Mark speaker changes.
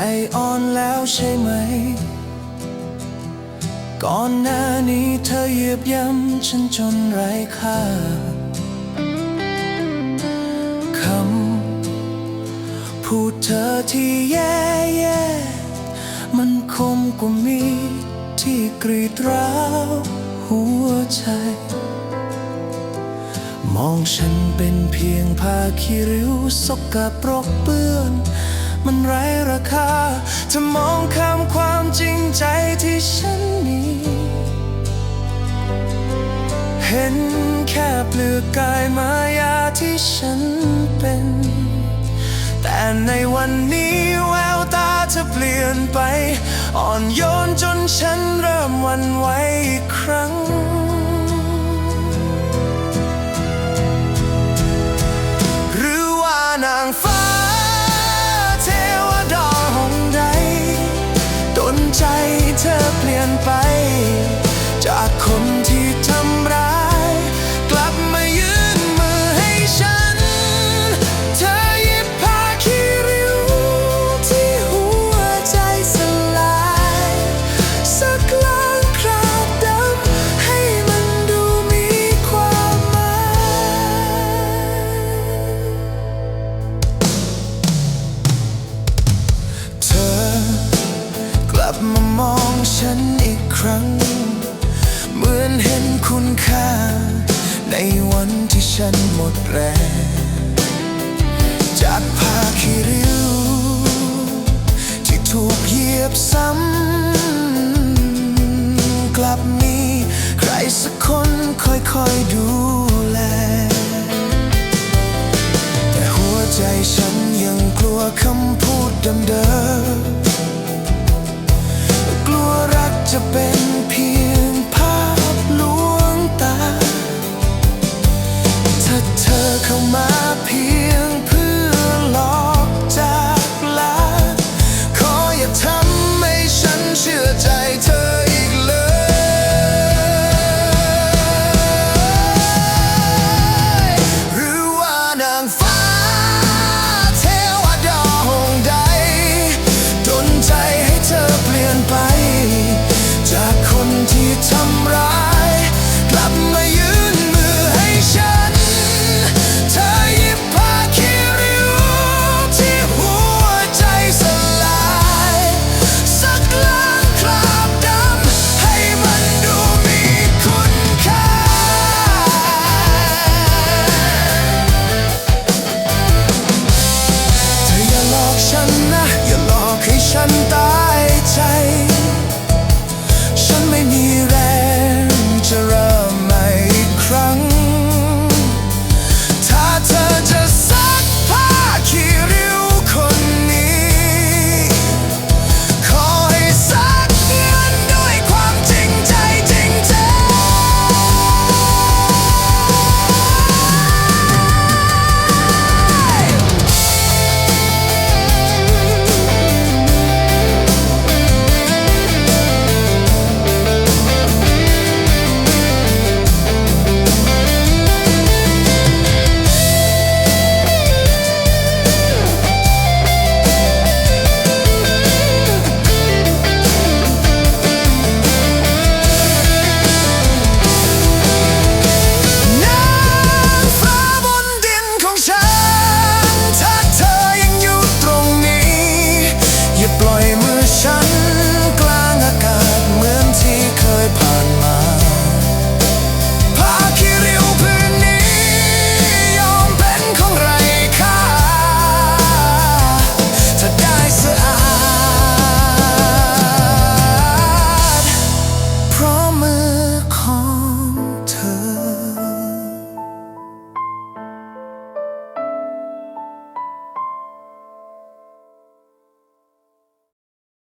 Speaker 1: ใจอ่อนแล้วใช่ไหม ก่อนหน้านี้เธอเหยียบย่ำฉันจนไร้ค่าคำพูดเธอที่แย่แย่ๆมันคมกว่ามีดที่กรีดร้าวหัวใจ มองฉันเป็นเพียงผ้าขี้ริ้วสกกระปรกเปื้อน มันไร้ราคาจะมองข้ามความจริงใจที่ฉันมี เห็นแค่เปลือกกายมายาที่ฉันเป็น แต่ในวันนี้แววตาเธอเปลี่ยนไป อ่อนโยนจนฉันเริ่มหวันไหวอีกครั้ง ฉันอีกครั้ง เหมือนเห็นคุณค่า ในวันที่ฉันหมดแรง จากผ้าขี้ริ้ว ที่ถูกเหยียบซ้ำ กลับมีใครสักคนคอยๆดูแล แต่หัวใจฉันยังกลัวคำพูดเดิมๆ